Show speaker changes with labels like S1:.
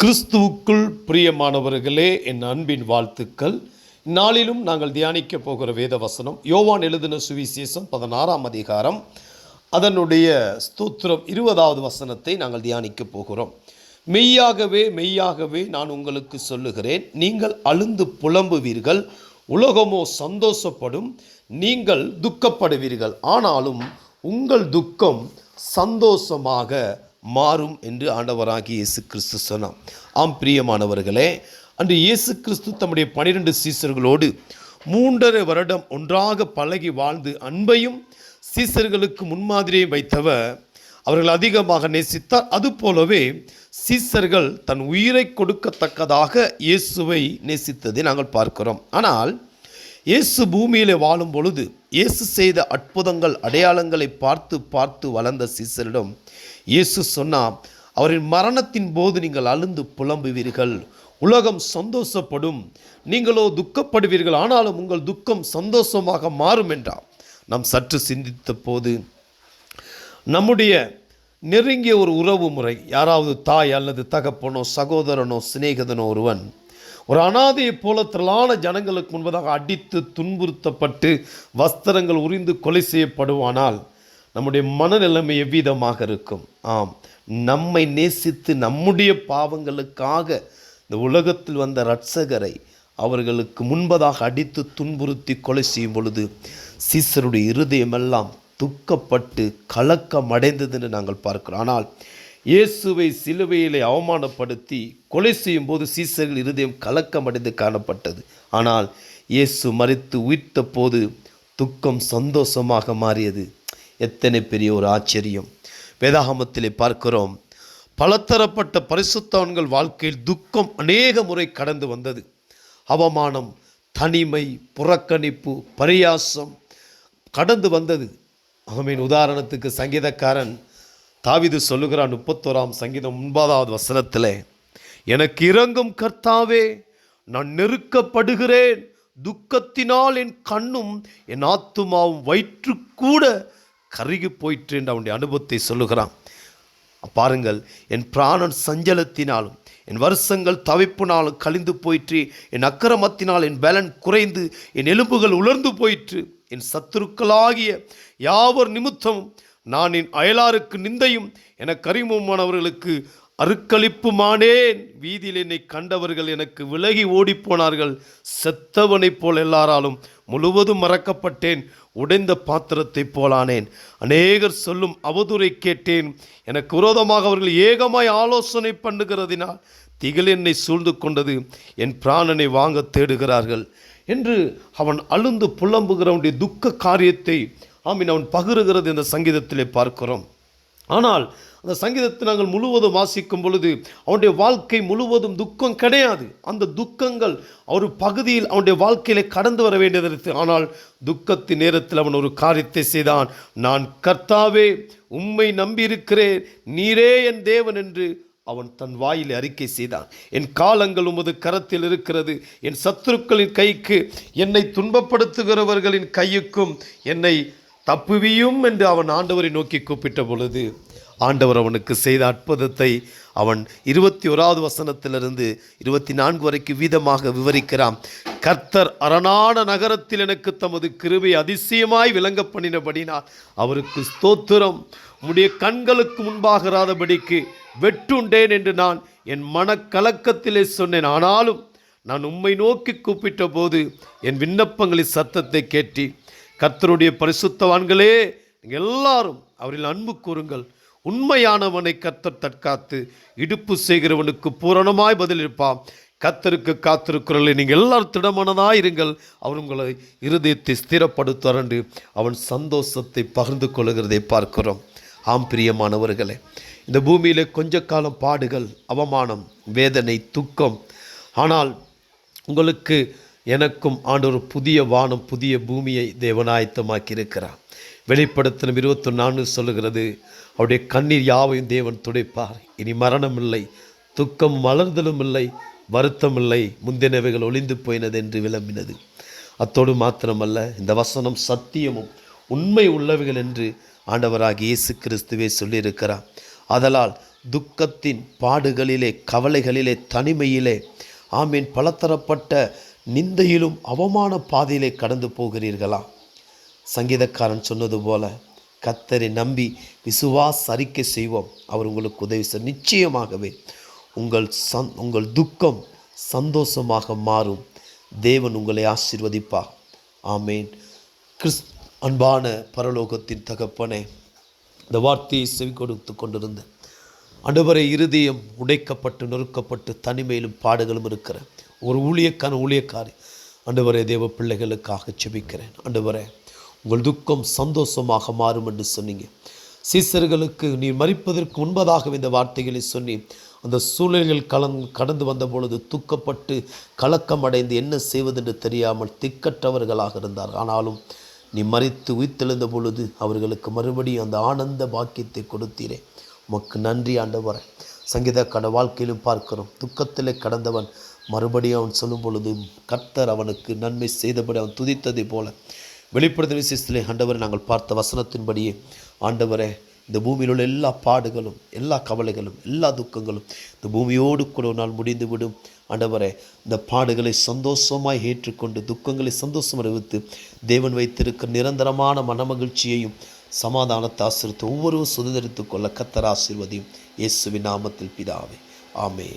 S1: கிறிஸ்துவுக்குள் பிரியமானவர்களே என் அன்பின் வாழ்த்துக்கள். நாளிலும் நாங்கள் தியானிக்க போகிற வேத வசனம் யோவான் எழுதின சுவிசேஷம் பதினாறாம் அதிகாரம். அதனுடைய ஸ்தோத்திரம் இருபதாவது வசனத்தை நாங்கள் தியானிக்க போகிறோம். மெய்யாகவே மெய்யாகவே நான் உங்களுக்கு சொல்லுகிறேன் நீங்கள் அழுந்து புலம்புவீர்கள் உலகமோ சந்தோஷப்படும் நீங்கள் துக்கப்படுவீர்கள். ஆனாலும் உங்கள் துக்கம் சந்தோஷமாக மாறும் என்று ஆண்டவராகி இயேசு கிறிஸ்து சொன்னான் ஆம் பிரியமானவர்களே அன்று இயேசு கிறிஸ்து தம்முடைய பனிரெண்டு சீசர்களோடு மூன்றரை வருடம் ஒன்றாக பழகி வாழ்ந்து அன்பையும் சீசர்களுக்கு முன்மாதிரியை வைத்தவர் அவர்கள் அதிகமாக நேசித்தார். அதுபோலவே சீசர்கள் தன் உயிரை கொடுக்கத்தக்கதாக இயேசுவை நேசித்ததை நாங்கள் பார்க்கிறோம். ஆனால் இயேசு பூமியிலே வாழும் பொழுது இயேசு செய்த அற்புதங்கள் அடையாளங்களை பார்த்து பார்த்து வளர்ந்த சீசரிடம் இயேசு சொன்னால் அவரின் மரணத்தின் போது நீங்கள் அழுந்து புலம்புவீர்கள். உலகம் சந்தோஷப்படும். நீங்களோ துக்கப்படுவீர்கள். ஆனாலும் உங்கள் துக்கம் சந்தோஷமாக மாறும் என்றார். நாம் சற்று சிந்தித்த போது நம்முடைய நெருங்கிய ஒரு உறவு முறை யாராவது தாய் அல்லது தகப்பனோ சகோதரனோ சிநேகிதனோ ஒருவன் ஒரு அனாதையைப் போல திரளான ஜனங்களுக்கு முன்பதாக அடித்து துன்புறுத்தப்பட்டு வஸ்திரங்கள் உரிந்து கொலை செய்யப்படுவானால் நம்முடைய மனநிலைமை எவ்விதமாக இருக்கும்? ஆம். நம்மை நேசித்து நம்முடைய பாவங்களுக்காக இந்த உலகத்தில் வந்த ரட்சகரை அவர்களுக்கு முன்பதாக அடித்து துன்புறுத்தி கொலை செய்யும் பொழுது சீசருடைய இருதயமெல்லாம் துக்கப்பட்டு கலக்கம் அடைந்தது என்று நாங்கள் பார்க்கிறோம். ஆனால் இயேசுவை சிலுவையிலே அவமானப்படுத்தி கொலை செய்யும் போது சீசர்கள் இருதயம் கலக்கமடைந்து காணப்பட்டது. ஆனால் இயேசு மறித்து உயிர்த்த போது துக்கம் சந்தோஷமாக மாறியது. எத்தனை பெரிய ஒரு ஆச்சரியம். வேதாகமத்திலே பார்க்கிறோம் பலதரப்பட்ட பரிசுத்தவன்கள் வாழ்க்கையில் துக்கம் அநேக முறை கடந்து வந்தது. அவமானம் தனிமை புறக்கணிப்பு பரியாசம் கடந்து வந்தது. அவமின் உதாரணத்துக்கு சங்கீதக்காரன் தாவிது சொல்லுகிறான் முப்பத்தோராம் சங்கீதம் ஒன்பதாவது வசனத்தில் எனக்கு இறங்கும் கர்த்தாவே நான் நெருக்கப்படுகிறேன். துக்கத்தினால் என் கண்ணும் என் ஆத்துமாவும் வயிற்று கூட கருகி போயிற்று என்று அவனுடைய அனுபவத்தை சொல்லுகிறான். பாருங்கள் என் பிராணன் சஞ்சலத்தினாலும் என் வருஷங்கள் தவிப்பினாலும் கழிந்து போயிற்று. என் அக்கிரமத்தினால் என் பலன் குறைந்து என் எலும்புகள் உலர்ந்து போயிற்று. என் சத்துருக்களாகிய யாவர் நிமித்தம் நான் என் அயலாருக்கு நிந்தையும் என அறிமுகமானவர்களுக்கு அருக்களிப்புமானேன். வீதியில் என்னை கண்டவர்கள் எனக்கு விலகி ஓடிப்போனார்கள். செத்தவனைப் போல் எல்லாராலும் முழுவதும் மறக்கப்பட்டேன். உடைந்த பாத்திரத்தைப் போலானேன். அநேகர் சொல்லும் அவதூறை கேட்டேன். எனக்கு விரோதமாக அவர்கள் ஏகமாய் ஆலோசனை பண்ணுகிறதினால் திகில் என்னை சூழ்ந்து கொண்டது. என் பிராணனை வாங்க தேடுகிறார்கள். என்று அவன் அழுந்து புலம்புகிறவனுடைய துக்க காரியத்தை ஆமீன் அவன் பகிருகிறது இந்த சங்கீதத்திலே பார்க்கிறோம். ஆனால் அந்த சங்கீதத்தை நாங்கள் முழுவதும் வாசிக்கும் பொழுது அவனுடைய வாழ்க்கை முழுவதும் துக்கம் கிடையாது. அந்த துக்கங்கள் ஒரு பகுதியில் அவனுடைய வாழ்க்கையிலே கடந்து வர வேண்டியது ஆனால் துக்கத்தின் நேரத்தில் அவன் ஒரு காரியத்தை செய்தான். நான் கர்த்தாவே உம்மை நம்பியிருக்கிறேன். நீரே என் தேவன் என்று அவன் தன் வாயில் அறிக்கை செய்தான். என் காலங்கள் உமது கரத்தில் இருக்கிறது. என் சத்துருக்களின் கைக்கு என்னை துன்பப்படுத்துகிறவர்களின் கையுக்கும் என்னை தப்புவியும் என்று அவன் ஆண்டவரை நோக்கி கூப்பிட்ட பொழுது ஆண்டவர் அவனுக்கு செய்த அற்புதத்தை அவன் இருபத்தி ஓராவது வசனத்திலிருந்து இருபத்தி நான்கு வரைக்கும் வீதமாக விவரிக்கிறான். கர்த்தர் அரணான நகரத்தில் எனக்கு தமது கிருவை அதிசயமாய் விளங்க பண்ணினபடினால் அவருக்கு ஸ்தோத்திரம். உம்முடைய கண்களுக்கு முன்பாகராதபடிக்கு வெட்டுண்டேன் என்று நான் என் மனக்கலக்கத்திலே சொன்னேன். ஆனாலும் நான் உம்மை நோக்கி கூப்பிட்ட போது என் விண்ணப்பங்களின் சத்தத்தை கேட்டி கர்த்தருடைய பரிசுத்தவான்களே நீங்கள் எல்லாரும் அவரில் அன்பு கூறுங்கள். உண்மையானவனை கத்தர் தற்காத்து இடுப்பு செய்கிறவனுக்கு பூரணமாய் பதிலிருப்பான் கத்தருக்கு காத்திருக்கிறவர்களை நீங்கள் எல்லாரும் திடமனதாக இருங்கள். அவர் உங்களை இருதயத்தை ஸ்திரப்படுத்தரண்டு அவன் சந்தோஷத்தை பகிர்ந்து கொள்கிறதை பார்க்கிறோம். ஆம் பிரியமானவர்களே இந்த பூமியில் கொஞ்ச காலம் பாடுகள் அவமானம் வேதனை துக்கம். ஆனால் உங்களுக்கு எனக்கும் ஆண்டவர் புதிய வானம் புதிய பூமியை தேவன் இருக்கிறார் வெளிப்படுத்தின இருபத்தி சொல்லுகிறது அவருடைய கண்ணீர் யாவையும் தேவன் துடைப்பார். இனி மரணம் இல்லை துக்கம் மலர்தலும் இல்லை வருத்தம் இல்லை. முந்தினவைகள் ஒளிந்து போயினது என்று விளம்பினது. அத்தோடு மாத்திரமல்ல இந்த வசனம் சத்தியமும் உண்மை உள்ளவைகள் என்று ஆண்டவராக இயேசு கிறிஸ்துவே சொல்லியிருக்கிறார். ஆதலால் துக்கத்தின் பாடுகளிலே கவலைகளிலே தனிமையிலே ஆமீன் பலதரப்பட்ட நிந்தையிலும் அவமான பாதையிலே கடந்து போகிறீர்களா? சங்கீதக்காரன் சொன்னது போல கத்தரை நம்பி விசுவாஸ் அறிக்கை செய்வோம். அவர் உங்களுக்கு உதவி செய்ய நிச்சயமாகவே உங்கள் சந் உங்கள் துக்கம் சந்தோஷமாக மாறும். தேவன் உங்களை ஆசீர்வதிப்பார். ஆமேன். கிறிஸ் அன்பான பரலோகத்தின் தகப்பனே இந்த வார்த்தையை செவி கொடுத்து கொண்டிருந்த அன்றுவரை இருதயம் உடைக்கப்பட்டு நொறுக்கப்பட்டு தனிமையிலும் பாடுகளும் இருக்கிற ஒரு ஊழியக்கான ஊழியக்காரி. அன்றுவரே தேவ பிள்ளைகளுக்காக செபிக்கிறேன் அன்றுவரே உங்கள் துக்கம் சந்தோஷமாக மாறும் என்று சொன்னீங்க. சீசர்களுக்கு நீ மறிப்பதற்கு முன்பதாக இந்த வார்த்தைகளை சொன்னி அந்த சூழல்கள் கலந் கடந்து வந்த பொழுது துக்கப்பட்டு கலக்கம் அடைந்து என்ன செய்வதென்று தெரியாமல் திக்கற்றவர்களாக இருந்தார். ஆனாலும் நீ மறித்து உயிர்த்தெழுந்த பொழுது அவர்களுக்கு மறுபடியும் அந்த ஆனந்த பாக்கியத்தை கொடுத்தீரே. உமக்கு நன்றி ஆண்டவரே. சங்கீதக்கான வாழ்க்கையிலும் பார்க்கிறோம். துக்கத்திலே கடந்தவன் மறுபடியும் அவன் சொல்லும் பொழுது கர்த்தர் அவனுக்கு நன்மை செய்தபடி அவன் துதித்ததை போல. வெளிப்படுத்த விசேஷத்திலே ஆண்டவரை நாங்கள் பார்த்த வசனத்தின்படியே ஆண்டவரே இந்த பூமியில் உள்ள எல்லா பாடுகளும் எல்லா கவலைகளும் எல்லா துக்கங்களும் இந்த பூமியோடு கூட ஒரு நாள் முடிந்துவிடும். ஆண்டவரே இந்த பாடுகளை சந்தோஷமாய் ஏற்றுக்கொண்டு துக்கங்களை சந்தோஷம் அறிவித்து தேவன் வைத்திருக்க நிரந்தரமான மனமகிழ்ச்சியையும் சமாதானத்தை ஆசிரித்து ஒவ்வொரு சுதந்திரித்துக் கொள்ள கத்தர் ஆசீர்வதியும் இயேசுவின் நாமத்தில் பிதாவே. ஆமே